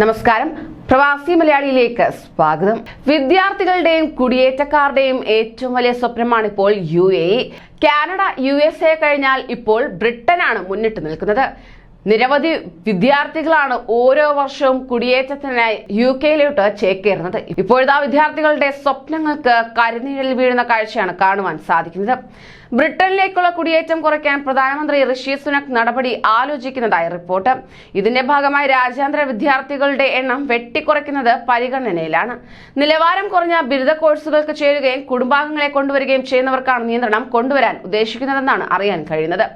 നമസ്കാരം. പ്രവാസി മലയാളിയിലേക്ക് സ്വാഗതം. വിദ്യാർത്ഥികളുടെയും കുടിയേറ്റക്കാരുടെയും ഏറ്റവും വലിയ സ്വപ്നമാണ് ഇപ്പോൾ U A. Canada U S A കഴിഞ്ഞാൽ ഇപ്പോൾ ബ്രിട്ടനാണ് മുന്നിട്ട് നിൽക്കുന്നത്. നിരവധി വിദ്യാർത്ഥികളാണ് ഓരോ വർഷവും കുടിയേറ്റത്തിനായി യു കെയിലോട്ട് ചേക്കേറുന്നത്. ഇപ്പോഴത്തെ വിദ്യാർത്ഥികളുടെ സ്വപ്നങ്ങൾക്ക് കരിനീഴിൽ വീഴുന്ന കാഴ്ചയാണ് കാണുവാൻ സാധിക്കുന്നത്. ബ്രിട്ടനിലേക്കുള്ള കുടിയേറ്റം കുറയ്ക്കാൻ പ്രധാനമന്ത്രി ഋഷി സുനക് നടപടി ആലോചിക്കുന്നതായി റിപ്പോർട്ട്. ഇതിന്റെ ഭാഗമായി രാജ്യാന്തര വിദ്യാർത്ഥികളുടെ എണ്ണം വെട്ടിക്കുറയ്ക്കുന്നത് പരിഗണനയിലാണ്. നിലവാരം കുറഞ്ഞ ബിരുദ കോഴ്സുകൾക്ക് ചേരുകയും കുടുംബാംഗങ്ങളെ കൊണ്ടുവരികയും ചെയ്യുന്നവർക്കാണ് നിയന്ത്രണം കൊണ്ടുവരാൻ ഉദ്ദേശിക്കുന്നതെന്നാണ് അറിയാൻ കഴിയുന്നത്.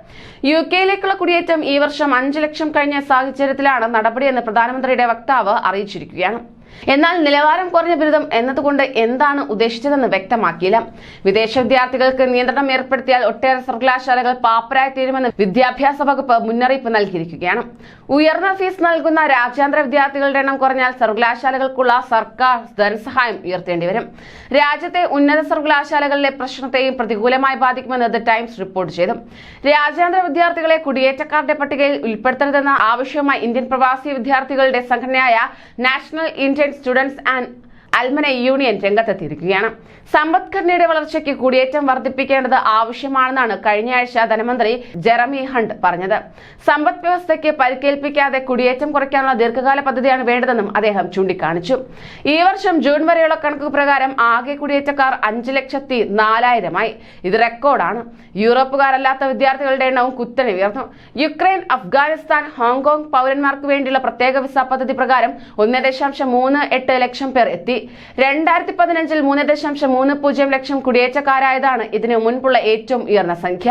യു കെയിലേക്കുള്ള കുടിയേറ്റം ഈ വർഷം അഞ്ച് ലക്ഷം കഴിഞ്ഞ സാഹചര്യത്തിലാണ് നടപടിയെന്ന് പ്രധാനമന്ത്രിയുടെ വക്താവ് അറിയിച്ചിരിക്കുകയാണ്. എന്നാൽ നിലവാരം കുറഞ്ഞ ബിരുദം എന്നതുകൊണ്ട് എന്താണ് ഉദ്ദേശിച്ചതെന്ന് വ്യക്തമാക്കിയില്ല. വിദേശ വിദ്യാർത്ഥികൾക്ക് നിയന്ത്രണം ഏർപ്പെടുത്തിയാൽ ഒട്ടേറെ സർവകലാശാലകൾ പാപ്പരായി തീരുമെന്ന് വിദ്യാഭ്യാസ വകുപ്പ് മുന്നറിയിപ്പ് നൽകിയിരിക്കുകയാണ്. ഉയർന്ന ഫീസ് നൽകുന്ന രാജ്യാന്തര വിദ്യാർത്ഥികളുടെ എണ്ണം കുറഞ്ഞാൽ സർവകലാശാലകൾക്കുള്ള സർക്കാർ ധനസഹായം ഉയർത്തേണ്ടി വരും. രാജ്യത്തെ ഉന്നത സർവകലാശാലകളിലെ പ്രശ്നത്തെയും പ്രതികൂലമായി ബാധിക്കുമെന്ന് ദ ടൈംസ് റിപ്പോർട്ട് ചെയ്തു. രാജ്യാന്തര വിദ്യാർത്ഥികളെ കുടിയേറ്റക്കാരുടെ പട്ടികയിൽ ഉൾപ്പെടുത്തരുതെന്ന ആവശ്യവുമായി ഇന്ത്യൻ പ്രവാസി വിദ്യാർത്ഥികളുടെ സംഘടനയായ national students and alumni union രംഗത്തെത്തിയിരിക്കുകയാണ്. സമ്പദ്ഘടനയുടെ വളർച്ചയ്ക്ക് കുടിയേറ്റം വർദ്ധിപ്പിക്കേണ്ടത് ആവശ്യമാണെന്നാണ് കഴിഞ്ഞ ആഴ്ച ധനമന്ത്രി ജെറമി ഹണ്ട് പറഞ്ഞത്. സമ്പദ് വ്യവസ്ഥയ്ക്ക് പരിക്കേൽപ്പിക്കാതെ കുടിയേറ്റം കുറയ്ക്കാനുള്ള ദീർഘകാല പദ്ധതിയാണ് വേണ്ടതെന്നും അദ്ദേഹം ചൂണ്ടിക്കാണിച്ചു. ഈ വർഷം ജൂൺ വരെയുള്ള കണക്ക് പ്രകാരം ആകെ കുടിയേറ്റക്കാർ അഞ്ച് ലക്ഷത്തി നാലായിരമായി. ഇത് റെക്കോർഡാണ്. യൂറോപ്പുകാരല്ലാത്ത വിദ്യാർത്ഥികളുടെ എണ്ണവും കുത്തനെ ഉയർന്നു. യുക്രൈൻ അഫ്ഗാനിസ്ഥാൻ ഹോങ്കോങ് പൗരന്മാർക്ക് വേണ്ടിയുള്ള പ്രത്യേക വിസ പദ്ധതി പ്രകാരം ഒന്ന് ദശാംശം മൂന്ന് എട്ട് ലക്ഷം പേർ എത്തി. രണ്ടായിരത്തി പതിനഞ്ചിൽ മൂന്ന് ദശാംശം മൂന്ന് പൂജ്യം ലക്ഷം കുടിയേറ്റക്കാരായതാണ്. ഇതിനു മുൻപുള്ള ഏറ്റവും ഉയർന്ന സംഖ്യ.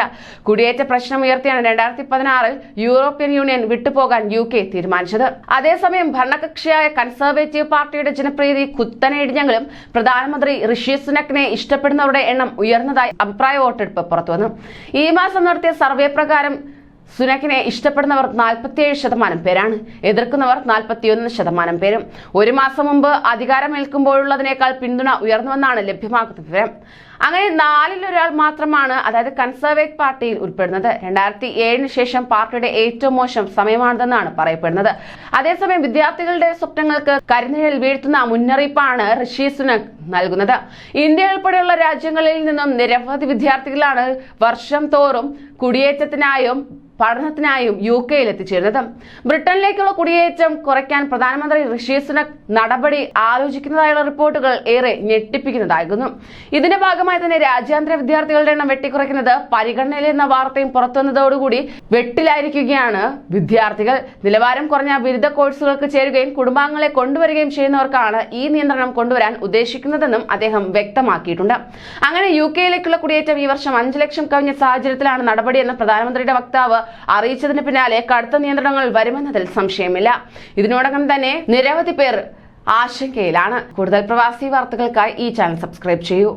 കുടിയേറ്റ പ്രശ്നം ഉയർത്തിയാണ് രണ്ടായിരത്തി പതിനാറിൽ യൂറോപ്യൻ യൂണിയൻ വിട്ടുപോകാൻ യു കെ തീരുമാനിച്ചത്. അതേസമയം ഭരണകക്ഷിയായ കൺസർവേറ്റീവ് പാർട്ടിയുടെ ജനപ്രീതി കുത്തനെ ഇടിഞ്ഞെങ്കിലും പ്രധാനമന്ത്രി ഋഷി സുനക്കിനെ ഇഷ്ടപ്പെടുന്നവരുടെ എണ്ണം ഉയർന്നതായി അഭിപ്രായ വോട്ടെടുപ്പ് പുറത്തുവന്നു. ഈ മാസം നടത്തിയ സർവേ പ്രകാരം സുനക്കിനെ ഇഷ്ടപ്പെടുന്നവർ നാൽപ്പത്തിയേഴ് ശതമാനം പേരാണ്. എതിർക്കുന്നവർ നാൽപ്പത്തിയൊന്ന് ശതമാനം പേരും. ഒരു മാസം മുമ്പ് അധികാരമേൽക്കുമ്പോഴുള്ളതിനേക്കാൾ പിന്തുണ ഉയർന്നുവെന്നാണ് ലഭ്യമാകുന്ന വിവരം. അങ്ങനെ നാലിലൊരാൾ മാത്രമാണ് അതായത് കൺസർവേറ്റ് പാർട്ടിയിൽ ഉൾപ്പെടുന്നത്. രണ്ടായിരത്തി ഏഴിന് ശേഷം പാർട്ടിയുടെ ഏറ്റവും മോശം സമയമാണിതെന്നാണ് പറയപ്പെടുന്നത്. അതേസമയം വിദ്യാർത്ഥികളുടെ സ്വപ്നങ്ങൾക്ക് കരിനിഴൽ വീഴ്ത്തുന്ന മുന്നറിയിപ്പാണ് ഋഷി സുനക് നൽകുന്നത്. ഇന്ത്യ ഉൾപ്പെടെയുള്ള രാജ്യങ്ങളിൽ നിന്നും നിരവധി വിദ്യാർത്ഥികളാണ് വർഷം തോറും കുടിയേറ്റത്തിനായും പഠനത്തിനായും യു കെയിൽ എത്തിച്ചേരുന്നത് ബ്രിട്ടനിലേക്കുള്ള കുടിയേറ്റം കുറയ്ക്കാൻ പ്രധാനമന്ത്രി ഋഷി നടപടി ആലോചിക്കുന്നതായുള്ള റിപ്പോർട്ടുകൾ ഏറെ ഞെട്ടിപ്പിക്കുന്നതായിരുന്നു. ഇതിന്റെ ഭാഗമായി തന്നെ രാജ്യാന്തര വിദ്യാർത്ഥികളുടെ എണ്ണം വെട്ടിക്കുറയ്ക്കുന്നത് പരിഗണനയിലെന്ന വാർത്തയും പുറത്തുവന്നതോടുകൂടി വെട്ടിലായിരിക്കുകയാണ് വിദ്യാർത്ഥികൾ. നിലവാരം കുറഞ്ഞ ബിരുദ കോഴ്സുകൾക്ക് ചേരുകയും കുടുംബാംഗങ്ങളെ കൊണ്ടുവരികയും ചെയ്യുന്നവർക്കാണ് ഈ നിയന്ത്രണം കൊണ്ടുവരാൻ ഉദ്ദേശിക്കുന്നതെന്നും അദ്ദേഹം വ്യക്തമാക്കിയിട്ടുണ്ട്. അങ്ങനെ യു കെയിലേക്കുള്ള കുടിയേറ്റം ഈ വർഷം അഞ്ച് ലക്ഷം കവിഞ്ഞ സാഹചര്യത്തിലാണ് നടപടിയെന്ന് പ്രധാനമന്ത്രിയുടെ വക്താവ് അറിയിച്ചതിന് പിന്നാലെ കടുത്ത നിയന്ത്രണങ്ങൾ വരുമെന്നതിൽ സംശയമില്ല. ഇതിനോടകം തന്നെ നിരവധി പേർ ആശങ്കയിലാണ്. കൂടുതൽ പ്രവാസി വാർത്തകൾക്കായി ഈ ചാനൽ സബ്സ്ക്രൈബ് ചെയ്യൂ.